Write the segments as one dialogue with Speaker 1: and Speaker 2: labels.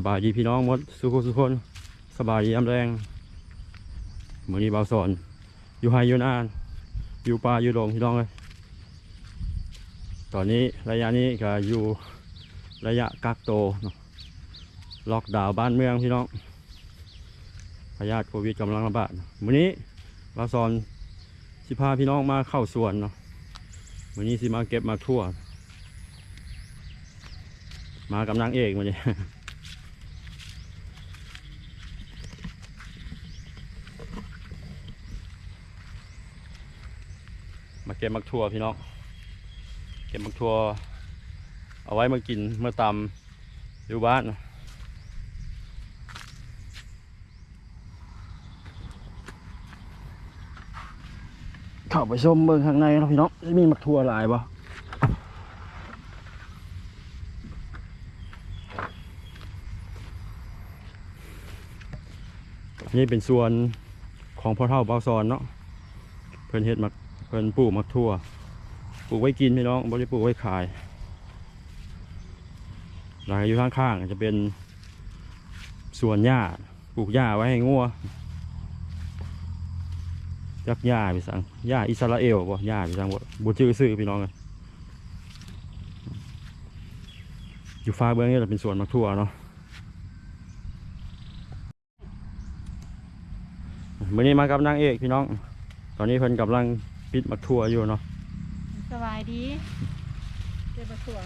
Speaker 1: สบายดีพี่น้องหมดสุขสุขคนสบายดียามแรงเหมือนี้เบาสอน อยู่ไฮอยู่นานอยู่ป่าอยู่ดงพี่น้องเลยตอนนี้ระยะนี้ก็อยู่ระยะกักโตล็อกดาวน์บ้านเมืองพี่น้องพยาธิโควิดกำลังระบาดมื้อนี้เบาสอนสิพาพี่น้องมาเข้าสวนเนาะมื้อนี้สิมาเก็บมาทั่ว มากับนางเอกมาเนี่ย มาเก็บมักทั่วพี่น้อง เก็บมักทั่วเอาไว้มากินเมื่อตำอยู่บ้านนะเข้าไปชมเมืองข้างในนะพี่น้องจะมีมักทั่วหลายบ่นี่เป็นส่วนของพ่อเท่าเบาซอนเนาะเพิ่นเฮ็ดมัก เพิ่นปลูกมักทั่วปลูกไว้กินพี่น้องบ่ได้ปลูกไว้ขาย หลังอยู่ข้างๆจะเป็นสวนหญ้าปลูกหญ้าไว้ให้งัวจักหญ้าไปสั่งหญ้าอิสราเอลบ่หญ้าไปสั่งบ่บ่ชื่อซื้อพี่น้องเลยอยู่ฟ้าเบื้องนี้จะเป็นสวนมักทั่วเนาะมื้อนี้มากับนางเอกพี่น้อง ตอนนี้เพิ่นกำลัง ปิดมักทั่วอยู่เนาะ
Speaker 2: สบายดีเจ็บประสวง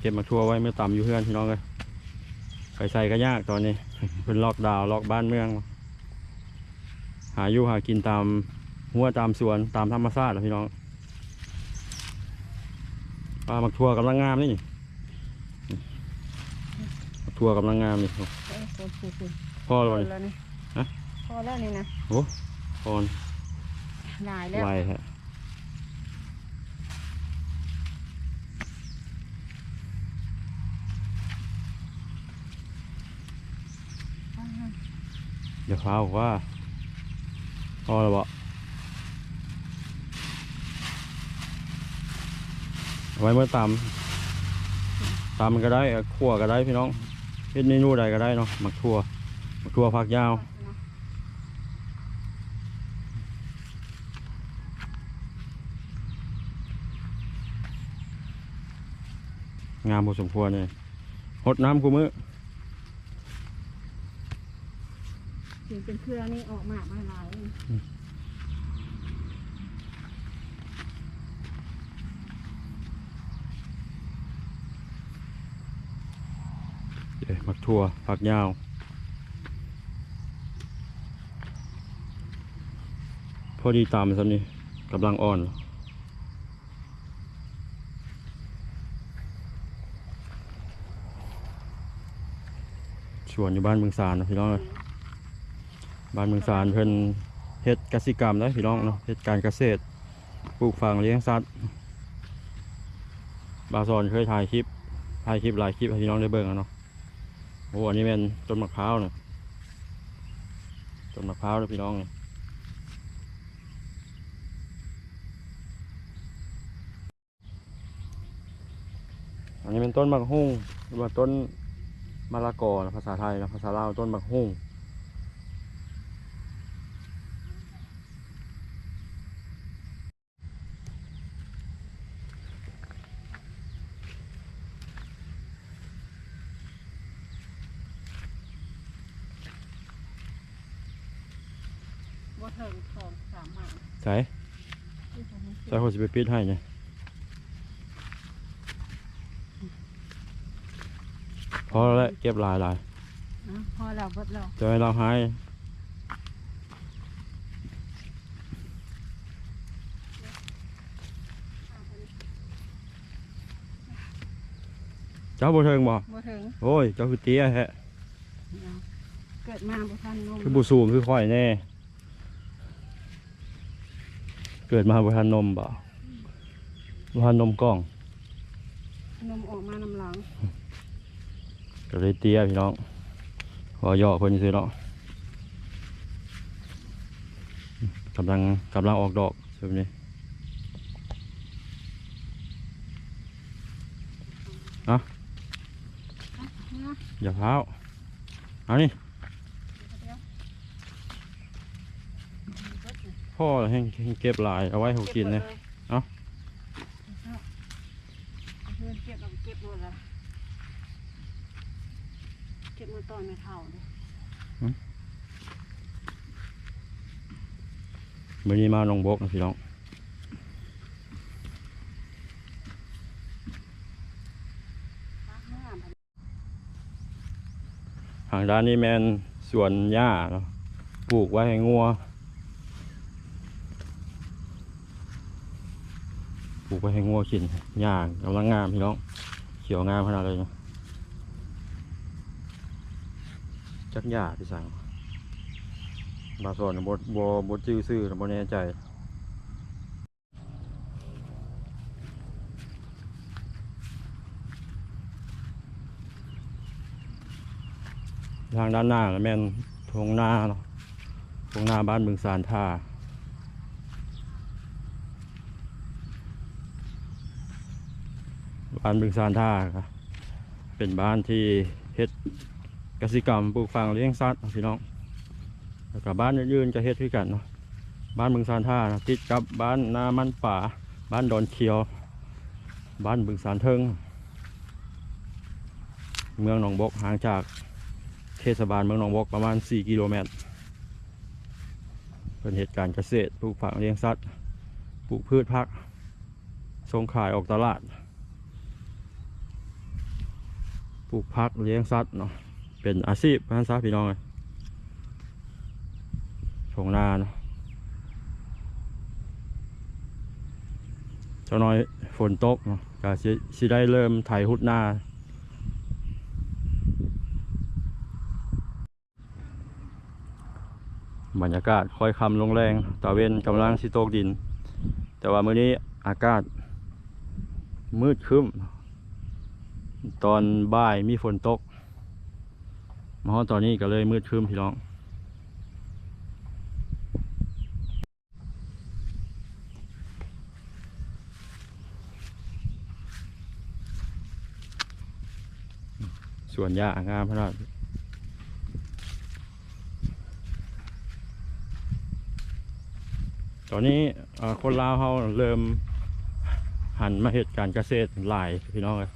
Speaker 1: เก็บมักทั่วไว้เมื่อต่ำอยู่เพื่อนพี่น้องเลยไปใส่ก็ยากตอนนี้เพิ่นล็อกดาวน์ล็อกบ้านเมือง หาอยู่หากินตามหัวตามสวนตามธรรมชาติแหละพี่น้องปลามักทั่วกำลังงามนี่มักทั่วกำลังงามนี่
Speaker 2: เอ้ยคุณคุณคุณ
Speaker 1: พ่อ
Speaker 2: พ
Speaker 1: เล
Speaker 2: อยแล้วนี่
Speaker 1: ฮะ
Speaker 2: พอแล้วนี่นะ
Speaker 1: พ่อ
Speaker 2: หลายแล้ว
Speaker 1: ไวฮะเดี๋ยวฟ้าบอกว่าพ่อแล้วบ่เอาไว้เมื่อตำตำมันก็ได้เอาคั่วก็ได้พี่น้องเฮ็ดเมนูใดก็ได้เนาะหมักทั่วหมักทั่วผักยาว งามพอสมควรเลยหดน้ำกูมือ
Speaker 2: ถึงเป็นเครือนี่ออกมามาหลายเลย
Speaker 1: เดี๋ยวมักทั่วผักยาวพอดีตามสันนี่กำลังอ่อน สวนอยู่บ้านเมืองสารนะพี่น้องเอ้ยบ้านเมืองสารเพิ่นเฮ็ดกสิกรรมได้พี่น้องเนาะเฮ็ดการเกษตรปลูกฝังเลี้ยงสัตว์บาซอนเคยถ่ายคลิปถ่ายคลิปหลายคลิปให้พี่น้องได้เบิ่งเนาะโอ้อันนี้เป็นต้นมะพร้าวเนี่ยต้นมะพร้าวนะพี่น้องเนี่ยอันนี้เป็นต้นมะฮุ่งหรือว่าต้น มะละกอนะภาษาไทยนะภาษาลาวต้นมะฮุ่ง
Speaker 2: บ่เถิงสองสามหมา
Speaker 1: ใส่ใส่คนสิไปปิดให้เนี่ยพ อแล้วเก็บหลายหลาย
Speaker 2: นะพอแล้วเบิดแล้ว
Speaker 1: จะให้เราหายเจ้าบ่เทิงบ่
Speaker 2: บ่เถิง
Speaker 1: โอ้ย เจ้าคือเตี้ยแฮะ
Speaker 2: เอาเกิดมาบ่ทันนม
Speaker 1: คือบุสูงคือข่อยแน่ เกิดมาบ่ทันนมบ่บ่ทันนมกล้อง
Speaker 2: นมออกมาน้ำหลัง
Speaker 1: ก็เลยเตี้ยพี่น้องขอย่อเพิ่นซื้อเนาะกำลังกำลังออกดอกแบบนี้อย่าเท้าเอานี่
Speaker 2: เดี๋ยว
Speaker 1: พ่อให้ให้เก็บหลายเอาไว้ให้เขากินเลย เอ้า
Speaker 2: เอาเพื่อนเก็บเราเก็บหมดละ เก็บมาตอนไม่เท่าเลย
Speaker 1: มื่อนี้มาลงบกนะพี่น้องทางด้านนี้แมนสวนหญ้าเนาะปลูกไว้ให้งัวปลูกไว้ให้งัวกินหญ้ากำลังงามพี่น้อง เขียวงามขนาดเลยเนาะ จักหญ้าพี่สังบาสอนบดบอบดจื้อซื่อบ่แน่ใจทางด้านหน้าแม่นทงหนาเนาะทงหน้าบ้านบึงสารท่าบ้านบึงสารท่าก็เป็นบ้านที่เฮ็ด กสิกรรมปลูกฝังเลี้ยงสัตว์พี่น้องแล้วก็บ้านอื่นๆก็เฮ็ดด้วยกันเนาะบ้านบึงสารท่านะติดกับบ้านนามันป่า บ้านดอนเขียว บ้านบึงสารเทิง เมืองหนองบกห่างจากเทศบาลเมืองหนองบกประมาณ 4 กิโลเมตร เป็นเหตุการณ์เกษตรปลูกฝังเลี้ยงสัตว์ปลูกพืชผักส่งขายออกตลาด ปลูกผักเลี้ยงสัตว์เนาะ เป็นอาชีพพันซะพี่น้องเลยชงนาเนาะเจ้าน้อยฝนตกเนาะก็สิได้เริ่มไถหุดนาบรรยากาศค่อยคำลงแรงตะเวนกำลังสิตกดิน แต่ว่ามื้อนี้อากาศ มืดครึ้ม ตอนบ่ายมีฝนตก มาฮอดตอนนี้ก็เลยมืดครึ้มพี่น้องสวนหญ้างามขนาดตอนนี้คนลาวเขาเริ่มหันมาเหตุการเกษตรหลายพี่น้องเลย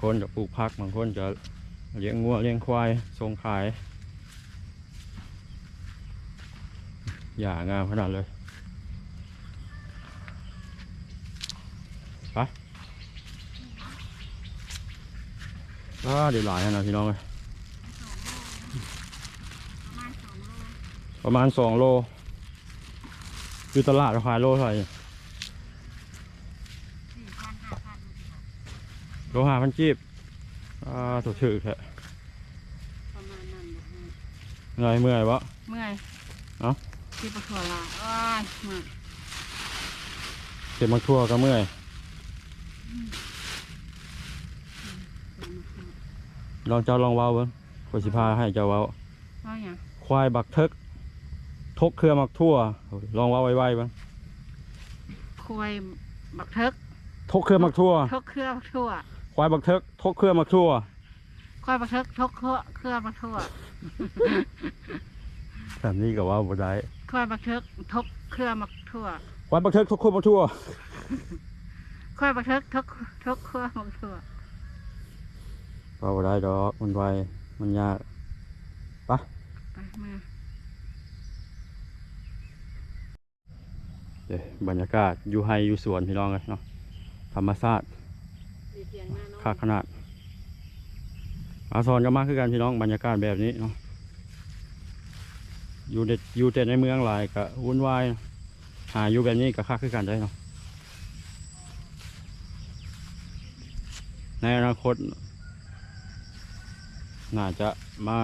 Speaker 1: คนจะปลูกพักบางคนจะเลี้ยงงัวเลี้ยงควายส่งขายอย่างามขนาดเลยอ่าเดี๋ยวหลายขนาดพี่น้องเลย
Speaker 2: ประมาณสองโล
Speaker 1: องโลคือตลาดขายโลเท่าไหร่
Speaker 2: สี่พันห้าพัน
Speaker 1: โลห้าพันกีบอ่าถูกถือแค่
Speaker 2: ประมาณนั้นบ่ฮะ
Speaker 1: ไงเมื่อยวะ
Speaker 2: เมื่อย
Speaker 1: เอ้า
Speaker 2: ที่ประทัวละอ้ายเมื่อย
Speaker 1: เก็บมาทั่วก็เมื่อยลองเจ้าลองเว้าเบิ้งขอยสิพาให้เจ้าเว้า
Speaker 2: ว่าอย่าง
Speaker 1: ควายบักเทิกทกเครือมักทั่ว ลองเว้าไว้ๆเบ้าง
Speaker 2: คุยบักเทิก
Speaker 1: ทกเครือมักทั่ว
Speaker 2: ทกเครือบักทั่ว
Speaker 1: ควายบักเทิกทกเครือมักทั่ว
Speaker 2: คุยบักเทิกทกเครือเครือบักทั่ว
Speaker 1: แบบนี้ก็ว่าบ่ได้
Speaker 2: คุยบักเทิกทกเครือบักทั่ว
Speaker 1: ควายบักเทิกทกเครือมักทั่ว
Speaker 2: คุยบักเทิกทกทกเครือบักทั่ว
Speaker 1: ว่าบ่ได้ดอกมันไวมันยาก
Speaker 2: ไปมา
Speaker 1: เด้บรรยากาศอยู่ไฮอยู่สวนพี่น้องเลยเนาะธรรมชาติ
Speaker 2: ดีเสียงหน้า เนาะ
Speaker 1: ค่าขนาดอาซอนก็มากคือกันพี่น้องบรรยากาศแบบนี้เนาะอยู่ในอยู่แต่ในเมืองหลายก็วุ่นวายหาอยู่แบบนี้ก็ค่าคือกันได้เนาะในอนาคต น่าจะมา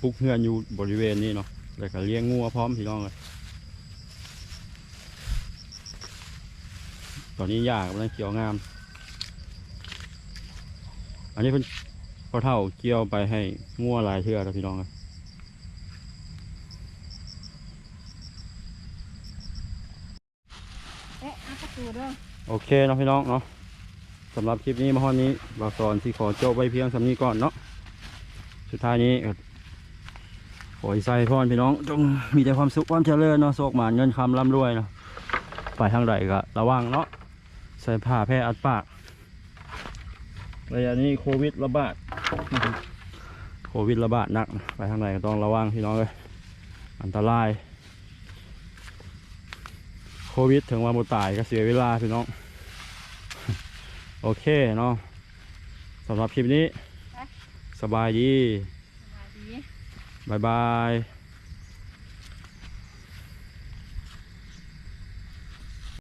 Speaker 1: ปลูกเฮือนอยู่บริเวณนี้เนาะแล้วก็เลี้ยงงัวพร้อมพี่น้องเลยตอนนี้หญ้ากำลังเขียวงาม อันนี้เป็นพอเท่าเกี่ยวไปให้มั่วลายเชื่อแล้วพี่น้องครับโอเคเนาะพี่น้องเนาะสำหรับคลิปนี้มาฮอนี้บาวสอนที่ขอจบไว้เพียงสำนี้ก่อนเนาะสุดท้ายนี้ก็ขอให้ใส่พรพี่น้องจงมีแต่ความสุขความเจริญเนาะโชคหมานเงินคำร่ำรวยเนาะไปทางใดก็ระวังเนาะใส่ผ้าแพร่อัดปาก ระยะนี้โควิดระบาดโควิดระบาดหนักนะไปทางไหนก็ต้องระวังพี่น้องเลยอันตราย โควิดถึงว่าหมดตายก็เสียเวลาพี่น้อง โอเคเนาะสำหรับคลิปนี้ สบายดี
Speaker 2: สวัสดี
Speaker 1: บายบาย